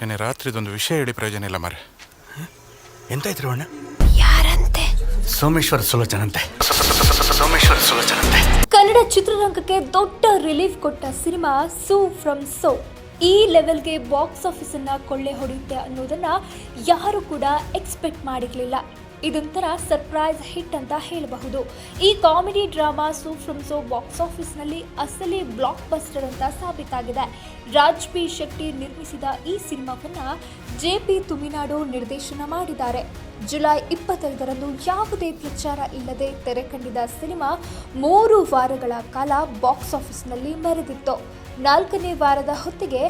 ನೆನ್ನೆ ರಾತ್ರಿದೊಂದು ವಿಷಯ ಹೇಳಿ ಪ್ರಯೋಜನ ಇಲ್ಲ ಮಾರೆ ಎಂತ ಇದ್ರು ಅಣ್ಣ? ಯಾರಂತೆ? ಸೋಮೇಶ್ವರ ಸುಲೋಚನಂತೆ ಸೋಮೇಶ್ವರ ಸುಲೋಚನಂತೆ ಕನ್ನಡ ಚಿತ್ರರಂಗಕ್ಕೆ ದೊಡ್ಡ ರಿಲೀಫ್ ಕೊಟ್ಟ ಸಿನಿಮಾ ಸೂ ಫ್ರಮ್ ಸೋ. ಈ ಲೆವೆಲ್ಗೆ ಬಾಕ್ಸ್ ಆಫೀಸನ್ನು ಅನ್ನ ಕೊಳ್ಳೆ ಹೊಡೆಯುತ್ತೆ ಅನ್ನೋದನ್ನು ಯಾರು ಕೂಡ ಎಕ್ಸ್ಪೆಕ್ಟ್ ಮಾಡಿರಲಿಲ್ಲ. ಇದೊಂಥರ ಸರ್ಪ್ರೈಸ್ ಹಿಟ್ ಅಂತ ಹೇಳಬಹುದು. ಈ comedy drama Su from So box ಆಫೀಸ್ನಲ್ಲಿ ಅಸಲಿ ಬ್ಲಾಕ್ ಬಸ್ಟರ್ ಅಂತ ಸಾಬೀತಾಗಿದೆ. ರಾಜ್ ಪಿ ಶೆಟ್ಟಿ ನಿರ್ಮಿಸಿದ ಈ ಸಿನಿಮಾವನ್ನು ಜೆ ಪಿ ತುಮಿನಾಡು ನಿರ್ದೇಶನ ಮಾಡಿದ್ದಾರೆ. ಜುಲೈ ಇಪ್ಪತ್ತೈದರಂದು ಯಾವುದೇ ಪ್ರಚಾರ ಇಲ್ಲದೆ ತೆರೆ ಸಿನಿಮಾ ಮೂರು ವಾರಗಳ ಕಾಲ ಬಾಕ್ಸ್ ಆಫೀಸ್ನಲ್ಲಿ ಮೆರೆದಿತ್ತು ನಾಲ್ಕನೇ ವಾರದ ಹೊತ್ತಿಗೆ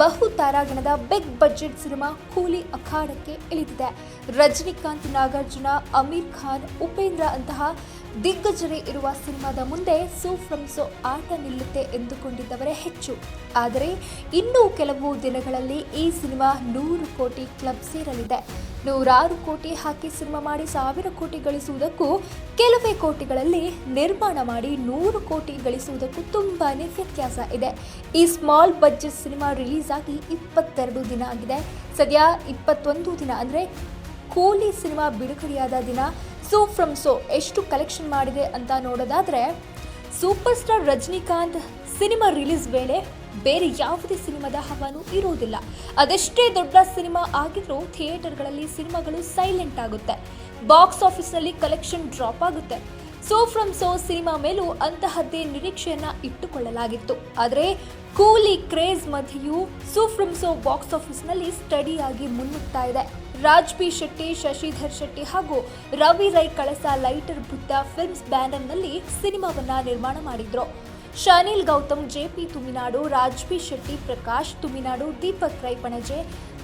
ಬಹು ತಾರಾಗಣದ ಬಿಗ್ ಬಜೆಟ್ ಸಿನಿಮಾ ಕೂಲಿ ಅಖಾಡಕ್ಕೆ ಇಳಿದಿದೆ. ರಜನಿಕಾಂತ್, ನಾಗಾರ್ಜುನ, ಅಮೀರ್ ಖಾನ್, ಉಪೇಂದ್ರ ಅಂತಹ ದಿಗ್ಗಜರೇ ಇರುವ ಸಿನಿಮಾದ ಮುಂದೆ ಸೋ ಫ್ರಮ್ ಸೋ ಆಟ ನಿಲ್ಲುತ್ತೆ ಎಂದುಕೊಂಡಿದ್ದವರೇ ಹೆಚ್ಚು. ಆದರೆ ಇನ್ನೂ ಕೆಲವು ದಿನಗಳಲ್ಲಿ ಈ ಸಿನಿಮಾ ನೂರು ಕೋಟಿ ಕ್ಲಬ್ ಸೇರಲಿದೆ. ನೂರಾರು ಕೋಟಿ ಹಾಕಿ ಸಿನಿಮಾ ಮಾಡಿ ಸಾವಿರ ಕೋಟಿ ಗಳಿಸುವುದಕ್ಕೂ ಕೆಲವೇ ಕೋಟಿಗಳಲ್ಲಿ ನಿರ್ಮಾಣ ಮಾಡಿ ನೂರು ಕೋಟಿ ಗಳಿಸುವುದಕ್ಕೂ ತುಂಬಾ ವ್ಯತ್ಯಾಸ ಇದೆ. ಈ ಸ್ಮಾಲ್ ಬಜೆಟ್ ಸಿನಿಮಾ ರಿಲೀಸ್ ಆಗಿ ಇಪ್ಪತ್ತೆರಡು ದಿನ ಆಗಿದೆ. ಸದ್ಯ ಇಪ್ಪತ್ತೊಂದು ದಿನ ಅಂದರೆ ಕೂಲಿ ಸಿನಿಮಾ ಬಿಡುಗಡೆಯಾದ ದಿನ. ಸೋ ಫ್ರಮ್ ಸೋ ಎಷ್ಟು ಕಲೆಕ್ಷನ್ ಮಾಡಿದೆ ಅಂತ ನೋಡೋದಾದರೆ super star Rajinikanth cinema release ವೇಳೆ ಬೇರೆ ಯಾವುದೇ ಸಿನಿಮಾದ ಹವಾನು ಇರುವುದಿಲ್ಲ. ಅದೆಷ್ಟೇ ದೊಡ್ಡ ಸಿನಿಮಾ ಆಗಿದ್ರೂ ಥಿಯೇಟರ್ಗಳಲ್ಲಿ ಸಿನಿಮಾಗಳು ಸೈಲೆಂಟ್ ಆಗುತ್ತೆ. ಬಾಕ್ಸ್ ಆಫೀಸ್ನಲ್ಲಿ ಕಲೆಕ್ಷನ್ ಡ್ರಾಪ್ ಆಗುತ್ತೆ. ಸೋ ಫ್ರಮ್ ಸೋ ಸಿನಿಮಾ ಮೇಲೂ ಅಂತಹದ್ದೇ ನಿರೀಕ್ಷೆಯನ್ನ ಇಟ್ಟುಕೊಳ್ಳಲಾಗಿತ್ತು. ಆದರೆ ಕೂಲಿ ಕ್ರೇಜ್ ಮಧ್ಯೆಯೂ ಸೋ ಫ್ರಮ್ ಸೋ ಬಾಕ್ಸ್ ಆಫೀಸ್ನಲ್ಲಿ ಸ್ಟಡಿಯಾಗಿ ಮುನ್ನುಗ್ತಾ ಇದೆ. ರಾಜ್ ಪಿ ಶೆಟ್ಟಿ, ಶಶಿಧರ್ ಶೆಟ್ಟಿ ಹಾಗೂ ರವಿ ರೈ ಕಳಸ ಲೈಟರ್ ಬುದ್ಧ ಫಿಲ್ಮ್ಸ್ ಬ್ಯಾನರ್ನಲ್ಲಿ ಸಿನಿಮಾವನ್ನ ನಿರ್ಮಾಣ ಮಾಡಿದ್ರು. ಶಾನಿಲ್ ಗೌತಮ್ ಜೆಪಿ ತುಮಿನಾಡು, ರಾಜ್ಬಿ ಶೆಟ್ಟಿ ಪ್ರಕಾಶ್ ತುಮಿನಾಡು, ದೀಪಕ್ ರೈ ಪಣಜೆ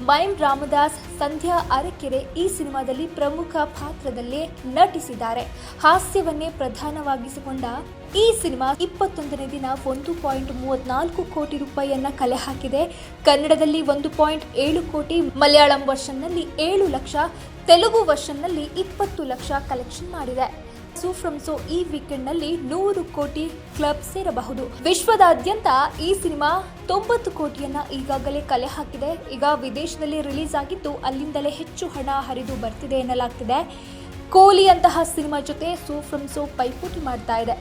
ಮೈಮ್ ರಾಮದಾಸ್, ಸಂಧ್ಯಾ ಅರಕೆರೆ ಈ ಸಿನಿಮಾದಲ್ಲಿ ಪ್ರಮುಖ ಪಾತ್ರದಲ್ಲಿ ನಟಿಸಿದ್ದಾರೆ. ಹಾಸ್ಯವನ್ನೇ ಪ್ರಧಾನವಾಗಿಸಿಕೊಂಡ ಈ ಸಿನಿಮಾ ಇಪ್ಪತ್ತೊಂದನೇ ದಿನ ಒಂದು ಪಾಯಿಂಟ್ ಮೂವತ್ನಾಲ್ಕು ಕೋಟಿ ರೂಪಾಯಿಯನ್ನ ಕಲೆ ಹಾಕಿದೆ. ಕನ್ನಡದಲ್ಲಿ ಒಂದು ಪಾಯಿಂಟ್ ಏಳು ಕೋಟಿ, ಮಲಯಾಳಂ ವರ್ಷನ್ನಲ್ಲಿ ಏಳು ಲಕ್ಷ, ತೆಲುಗು ವರ್ಷನ್ನಲ್ಲಿ ಇಪ್ಪತ್ತು ಲಕ್ಷ ಕಲೆಕ್ಷನ್ ಮಾಡಿದೆ. ಸೂ ಫ್ರಮ್ ಸೋ ಈ ವೀಕೆಂಡ್ನಲ್ಲಿ ನೂರು ಕೋಟಿ ಕ್ಲಬ್ ಸೇರಬಹುದು. ವಿಶ್ವದಾದ್ಯಂತ ಈ ಸಿನಿಮಾ ತೊಂಬತ್ತು ಕೋಟಿಯನ್ನ ಈಗಾಗಲೇ ಕಲೆ ಹಾಕಿದೆ. ಈಗ ವಿದೇಶದಲ್ಲಿ ರಿಲೀಸ್ ಆಗಿದ್ದು ಅಲ್ಲಿಂದಲೇ ಹೆಚ್ಚು ಹಣ ಹರಿದು ಬರ್ತಿದೆ ಎನ್ನಲಾಗ್ತಿದೆ. ಕೋಹ್ಲಿ ಅಂತಹ ಸಿನಿಮಾ ಜೊತೆ ಸೂ ಫ್ರಮ್ ಸೋ ಪೈಪೋಟಿ ಮಾಡ್ತಾ ಇದೆ.